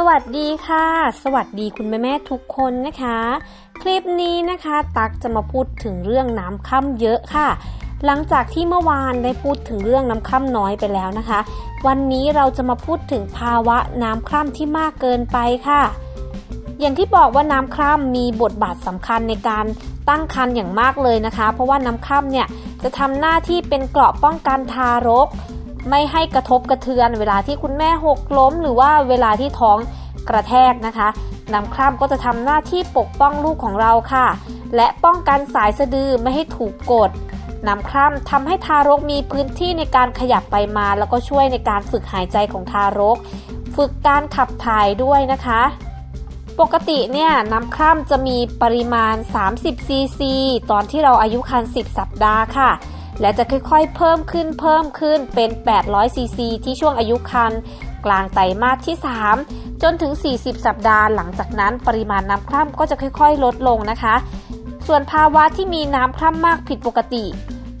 สวัสดีค่ะ สวัสดีคุณแม่แม่ทุกคนนะคะ คลิปนี้นะคะตักจะมาพูดถึงเรื่องน้ำค่ำเยอะค่ะ หลังจากที่เมื่อวานได้พูดถึงเรื่องน้ำค่ำน้อยไปแล้วนะคะ วันนี้เราจะมาพูดถึงภาวะน้ำคร่ำที่มากเกินไปค่ะ อย่างที่บอกว่าน้ำคร่ำมีบทบาทสำคัญในการตั้งครรภ์อย่างมากเลยนะคะ เพราะว่าน้ำคร่ำเนี่ยจะทำหน้าที่เป็นเกราะป้องกันทารก ไม่ให้กระทบกระเทือน เวลาที่คุณแม่หกล้ม หรือว่าเวลาที่ท้องกระแทกนะคะน้ำคร่ำก็จะทำหน้าที่ปกป้องลูกของเราค่ะ และป้องกันสายสะดือไม่ให้ถูกกดน้ำคร่ำทำให้ทารกมีพื้นที่ในการขยับไปมา แล้วก็ช่วยในการฝึกหายใจของทารก ฝึกการขับถ่ายด้วยนะคะ ปกติเนี่ยน้ำคร่ำจะมีปริมาณ 30 ซีซี ตอนที่เราอายุครรภ์10 สัปดาห์ค่ะ และจะค่อยๆ เพิ่มขึ้นเพิ่มขึ้นเป็น 800 ซีซีที่ช่วงอายุครรภ์กลางไตรมาสที่ 3 จนถึง 40 สัปดาห์หลังจากนั้นปริมาณน้ำคร่ำก็จะค่อยๆ ลดลงนะคะ ส่วนภาวะที่มีน้ำคร่ำมากผิดปกติ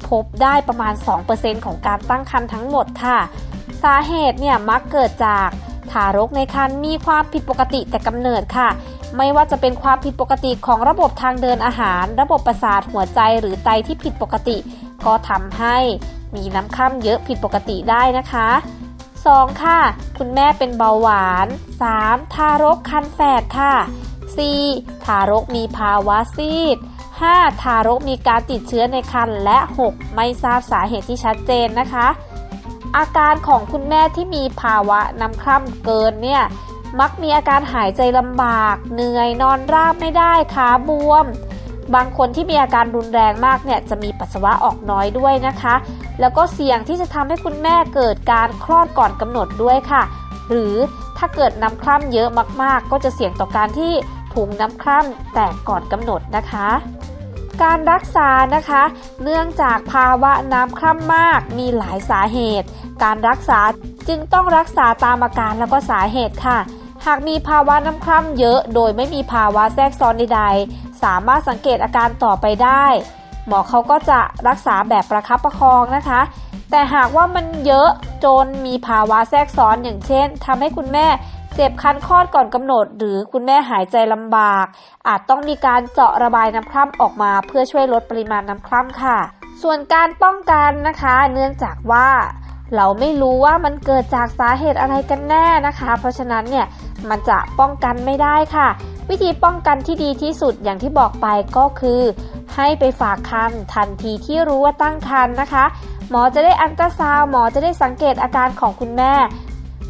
พบได้ประมาณ 2%ของการตั้งครรภ์ทั้งหมดค่ะ สาเหตุเนี่ยมักเกิดจากทารกในครรภ์มีความผิดปกติแต่กำเนิดค่ะ ไม่ว่าจะเป็นความผิดปกติของระบบทางเดินอาหาร ระบบประสาทหัวใจหรือไตที่ผิดปกติ ก็ทำให้มีน้ำค่ำเยอะผิดปกติได้นะคะ 2. ค่ะ คุณแม่เป็นเบาหวาน 3. ทารกคันแฝดค่ะ 4. ทารกมีภาวะซีด 5. ทารกมีการติดเชื้อในครรภ์และ 6. ไม่ทราบสาเหตุที่ชัดเจนนะคะ อาการของคุณแม่ที่มีภาวะน้ำคร่ำเกินเนี่ยมักมีอาการหายใจลำบาก เหนื่อยนอนราบไม่ได้ขาบวม บางคนที่มีอาการรุนแรงมากเนี่ยจะมีปัสสาวะออกน้อยด้วยนะคะ แล้วก็เสี่ยงที่จะทำให้คุณแม่เกิดการคลอดก่อนกำหนดด้วยค่ะ หรือถ้าเกิดน้ำคร่ำเยอะมากๆ ก็จะเสี่ยงต่อการที่ถุงน้ำคร่ำแตกก่อนกำหนดนะคะ การรักษานะคะ เนื่องจากภาวะน้ำคร่ำมากมีหลายสาเหตุ การรักษาจึงต้องรักษาตามอาการแล้วก็สาเหตุค่ะ หากมีภาวะน้ำคร่ำเยอะโดยไม่มีภาวะแทรกซ้อนใดๆ สามารถสังเกตอาการต่อไปได้ หมอเขาก็จะรักษาแบบประคับประคองนะคะ แต่หากว่ามันเยอะจนมีภาวะแทรกซ้อนอย่างเช่นทำให้คุณแม่เจ็บคันคลอดก่อนกำหนด หรือคุณแม่หายใจลำบาก อาจต้องมีการเจาะระบายน้ำคร่ำออกมาเพื่อช่วยลดปริมาณน้ำคร่ำค่ะ ส่วนการป้องกันนะคะ เนื่องจากว่าเราไม่รู้ว่ามันเกิดจากสาเหตุอะไรกันแน่นะคะ เพราะฉะนั้นเนี่ย มันจะป้องกันไม่ได้ค่ะ วิธีป้องกันที่ดีที่สุดอย่างที่บอกไปก็คือ ให้ไปฝากคันทันทีที่รู้ว่าตั้งครรภ์นะคะ หมอจะได้อันตราซาวหมอจะได้สังเกตอาการของคุณแม่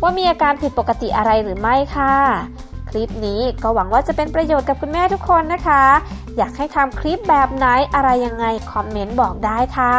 ว่ามีอาการผิดปกติอะไรหรือไม่ค่ะ คลิปนี้ก็หวังว่าจะเป็นประโยชน์กับคุณแม่ทุกคนนะคะ อยากให้ทำคลิปแบบไหนอะไรยังไงคอมเมนต์บอกได้ค่ะ